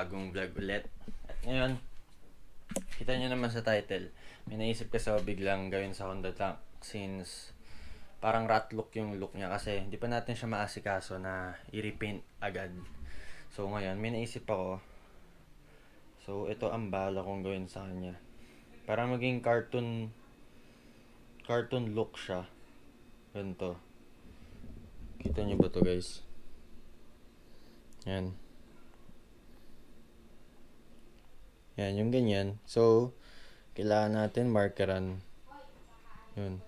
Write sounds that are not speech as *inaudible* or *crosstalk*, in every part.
bagong vlog ulit. Ngayon, kita nyo naman sa title, may naisip kasi ako biglang gawin sa Honda Tank since parang rat look yung look niya kasi hindi pa natin siya maasikaso na i-repaint agad. So ngayon, may naisip ako. So ito ang bala kong gawin sa kanya. Para maging cartoon cartoon look siya. Ganito. Kita nyo ba to guys? Yan. Yan, yung ganyan. So, kailangan natin markeran. Yun.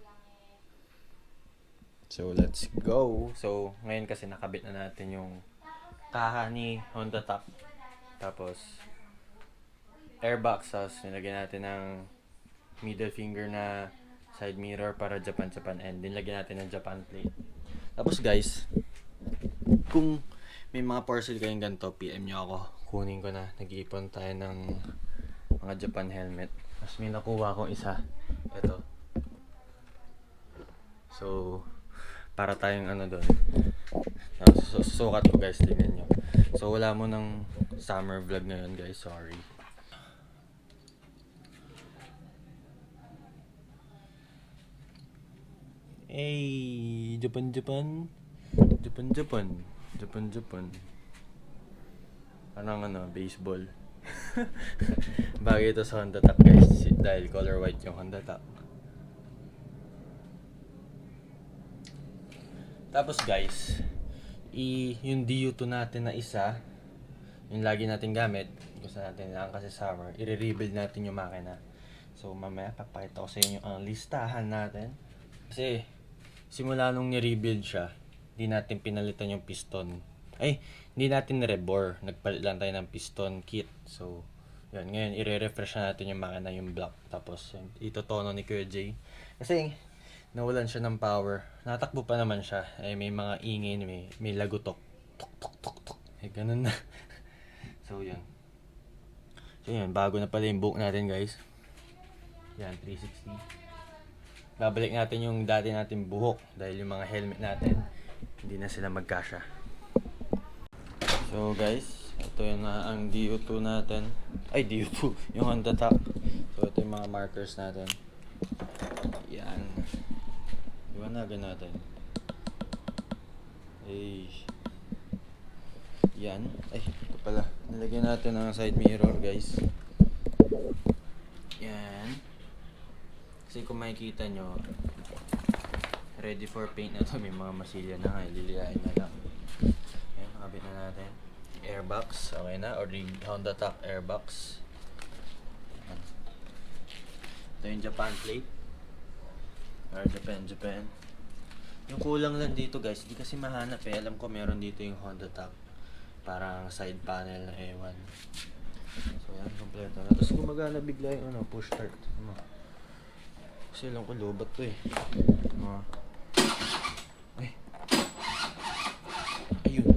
So, let's go. So, ngayon kasi nakabit na natin yung kaha ni Honda Top. Tapos, airbox sauce. Nilagyan natin ng middle finger na side mirror para Japan-Japan and nilagyan natin ng Japan plate. Tapos guys, kung may mga parcel kayong ganito, PM nyo ako. Kunin ko na. Nag-iipon tayo ng mga Japan helmet. Tapos may nakuha akong isa. Ito. So, para tayong ano doon. Sus- susukat ko guys, tingnan nyo. So, wala mo ng summer vlog ngayon guys. Sorry. Hey, Japan, Japan. Japan, Japan. Japan, Japan. Parang ano, baseball. *laughs* Bagay ito sa Honda Tap guys dahil color white yung Honda Tap. Tapos guys, i yung DU2 natin na isa, yung lagi natin gamit, gusto natin lang kasi summer, i-rebuild natin yung makina. So mamaya papakita ko sa inyo ang listahan natin. Kasi simula nung ni-rebuild siya, hindi natin pinalitan yung piston. Ay, hindi natin rebore. Nagpalit lang tayo ng piston kit. So, yan. Ngayon, i-refresh na natin yung makina, yung block. Tapos, itotono ni Kuya Jay. Kasi, nawalan siya ng power. Natakbo pa naman siya. Eh, may mga ingay, may, may lagutok. Tok, tok, tok, tok. Eh, ganun na. *laughs* so, yun. So, yun. Bago na pala yung book natin, guys. Yan, 360 babalik natin yung dati natin buhok dahil yung mga helmet natin hindi na sila magkasya. So guys, ito yung na ang DU2 natin. Ay, DU2, *laughs* yung Honda Top. So ito yung mga markers natin. Yan. Iwanagan natin. Ay. Yan. Ay, ito pala. Nilagyan natin ang side mirror, guys. Yan. Kasi kung makikita nyo, ready for paint na to. May mga masilya na nga. Lililain na lang. Ayan, nakabit na natin. Airbox, okay na. Or yung Honda Top Airbox. Ito yung Japan plate. Or Japan, Japan. Yung kulang lang dito guys, di kasi mahanap eh. Alam ko meron dito yung Honda Top. Parang side panel na ewan. So yan, kompleto na. Tapos gumagana bigla yung ano, push start. Ano. Kasi alam ko lobat to eh. Ano. Ay. Ayun,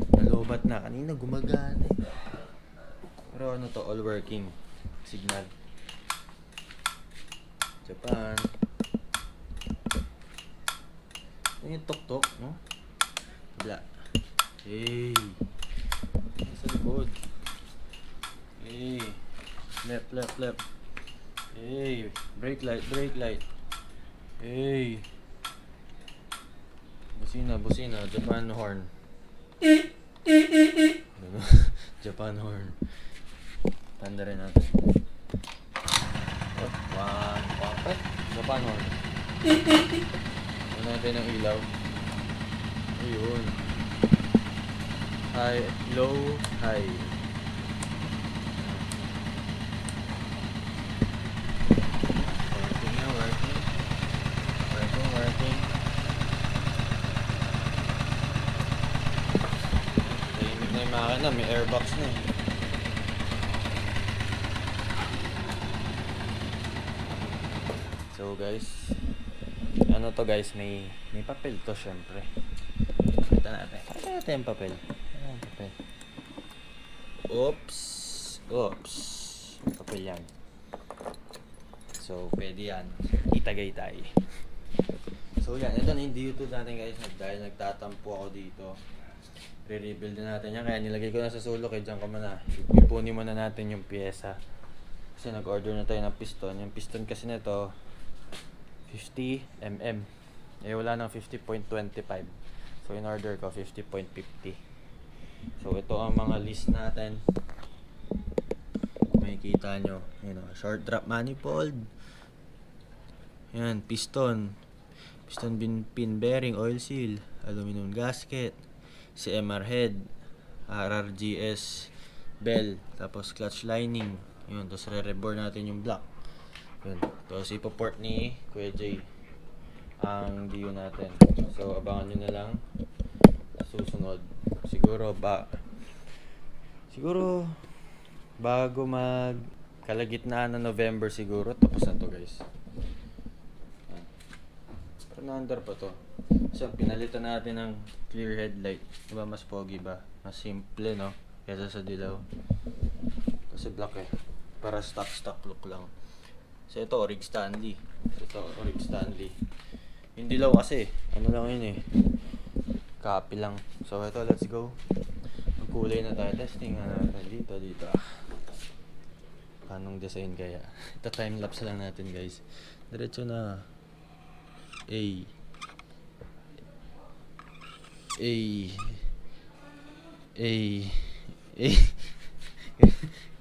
nalobat na. Kanina gumagana eh. Pero ano to, all working. Signal. Japan. Ano yung tok-tok, no? Wala. Hey. Sa likod. Hey. Left, left, left. Hey. Brake light, brake light. Hey. Busina, busina. Japan horn. Japan horn. Tanda rin natin. One. Eh, Japan horn. Ano natin ang ilaw. Ayun. High, low, high. Working na, working. Working, working. Tahimik na may airbox na eh. So guys, ano to guys, may may papel to syempre. Kita natin. Kita natin yung papel. Ano yung papel? Oops. Oops. Papel yan. So, pwede yan. Itagay-tay. So yan, ito na yung YouTube natin guys. Dahil nagtatampo ako dito. Re-rebuild na natin yan. Kaya nilagay ko na sa sulok eh. Diyan ka muna. Ipunin muna natin yung pyesa. Kasi nag-order na tayo ng piston. Yung piston kasi nito 50 mm. Eh wala nang 50.25. So in order ko 50.50. So ito ang mga list natin. Makikita nyo. Yun o, short drop manifold. Yan, piston. Piston bin, pin bearing, oil seal, aluminum gasket, CMR head, RRGS bell, tapos clutch lining. Yun, tapos re-rebore natin yung block. Yun. Tapos ipoport ni Kuya Jay ang DU natin. So, abangan nyo na lang susunod. Siguro ba siguro bago mag kalagitnaan ng November siguro tapos na to guys. Na-under pa to. So, pinalitan natin ng clear headlight. Diba mas pogi ba? Mas simple, no? Kesa sa dilaw. Kasi black eh. Para stock-stock look lang. So, ito, Orig Stanley. Ito, Orig Stanley. Yung dilaw kasi, ano lang yun eh. Copy lang. So, ito, let's go. Magkulay na tayo. Testing na dito, dito. Anong design kaya? *laughs* Ito, time-lapse lang natin, guys. Diretso na. Ey. Ey. Ey. Ey.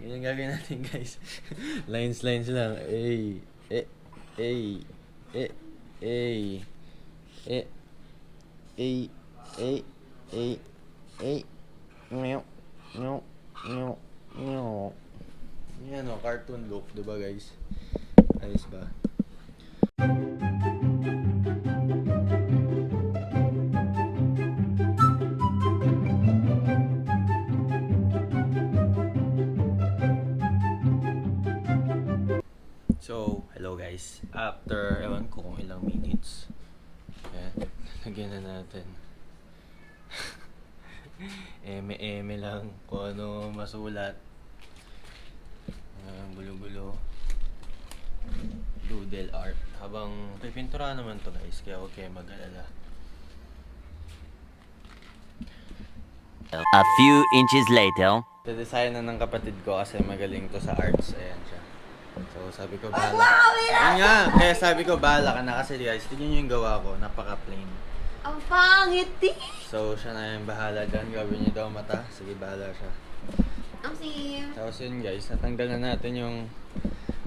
Ganyan *laughs* gagawin natin guys. *laughs* lines, lines lang. Ey. Eh. Ey. Eh. Ey. Eh. Ey. Ey. Ey. Ey. Meow. Meow. Meow. Meow. Yan o, cartoon look, diba guys? Ayos ba? Guys. After, ewan ko kung ilang minutes. Ayan, *laughs* lagyan na natin. *laughs* Eme-eme lang kung ano masulat. Ayan, gulo-gulo. Doodle art. Habang pipintura naman to guys, kaya kayo mag-alala. A few inches later. Design na ng kapatid ko kasi magaling to sa arts. Ayan siya. So sabi ko bahala. Yun nga, kaya sabi ko bahala ka na kasi guys, tignan nyo yung gawa ko, napaka-plain. Ang pangit eh. So siya na yung bahala dyan, gawin niyo daw mata. Sige, bahala siya. Ang sim. Tapos yun guys, natanggal na natin yung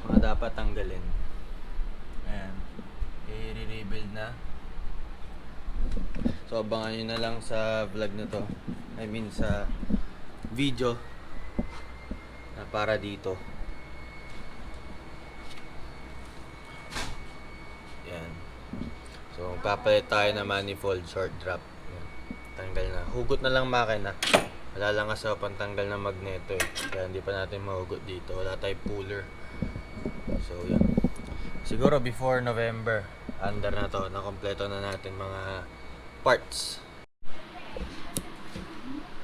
mga dapat tanggalin. Ayan. I-rebuild na. So abangan nyo na lang sa vlog na to. I mean sa video na para dito. Yan. So papalit tayo na manifold short drop. Yan. Tanggal na. Hugot na lang makina. Wala lang kasi pantanggal ng magneto eh. Kaya hindi pa natin mahugot dito. Wala tayong puller. So yan. Siguro before November, under na to, nakompleto na natin mga parts.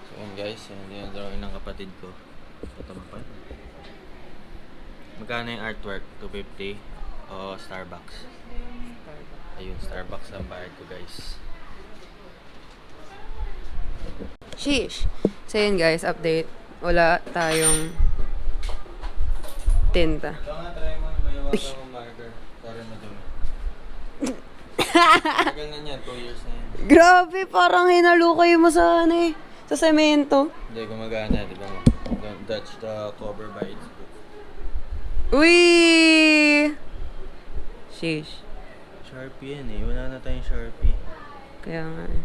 So yun guys, yun yung drawing ng kapatid ko. Ito pa. Magkano yung artwork? 250 o Starbucks? Ayun, Starbucks lang bayad ko guys. Sheesh. So yun guys, update. Wala tayong tinta. Madumi. Tagal na niyan, 2 years na yan. Grabe, parang hinalukay mo sa ano eh. Sa semento. Hindi, gumagana, di ba mo? Touch the cover by its book. Uy! Sheesh. Sharpie yan eh. Wala na tayong Sharpie. Kaya nga eh.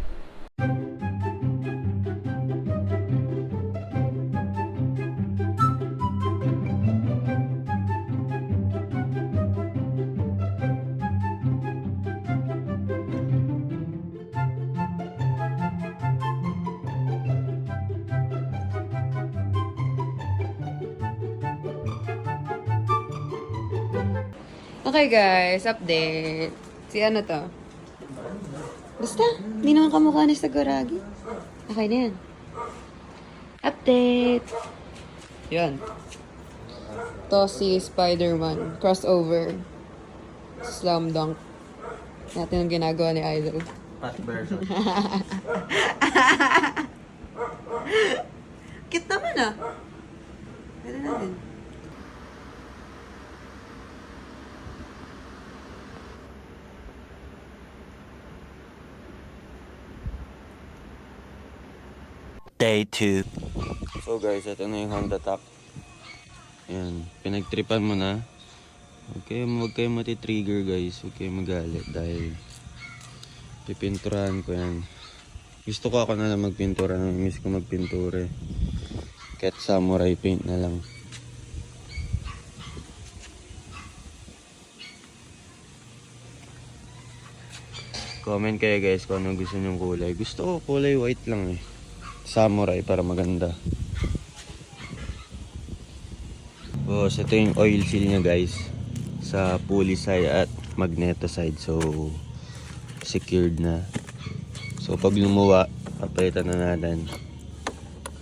Okay guys, update. Si ano to? Basta, hindi naman kamukha ni Saguragi. Okay na yan. Update! Yan. To si Spider-Man. Crossover. Slam dunk. Natin ang ginagawa ni Idol. Fat version. *laughs* Cute naman ah. Pwede natin. Day 2. So guys, ito na yung Honda Top. Ayan, pinagtripan mo na. Huwag kayo, huwag kayo matitrigger guys. Huwag kayo magalit dahil pipinturahan ko yan. Gusto ko ako na lang magpintura. Miss ko magpintura eh. Kahit samurai paint na lang. Comment kayo guys kung anong gusto nyong kulay. Gusto ko kulay white lang eh. Samurai para maganda. Boss, ito yung oil seal niya guys. Sa pulley side at magneto side. So, secured na. So, pag lumuwa, papalitan na natin.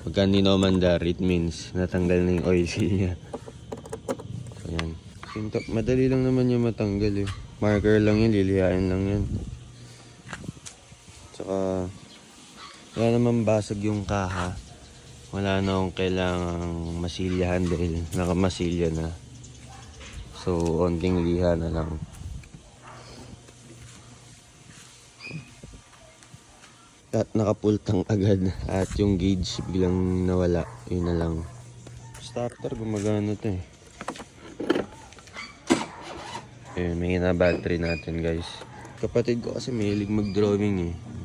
Pagka hindi na umandar, it means natanggal na yung oil seal niya. So, yan. Madali lang naman yung matanggal eh. Marker lang yun, lilihain lang yan. Wala naman basag yung kaha. Wala na akong kailangang masilyahan dahil nakamasilya na. So, onting liha na lang. At nakapultang agad at yung gauge biglang nawala. Yun na lang. Starter, gumagana to eh. Eh, may na battery natin guys. Kapatid ko kasi mahilig mag-drawing eh.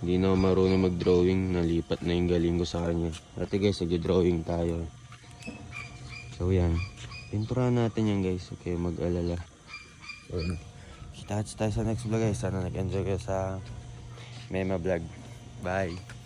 Hindi na marunong mag-drawing, nalipat na yung galing ko sa kanya. Dati guys, nag-drawing tayo. So yan, pinturahan natin yan guys, okay mag-alala. So, kita tayo sa next vlog guys, sana nag-enjoy kayo sa Mema vlog. Bye!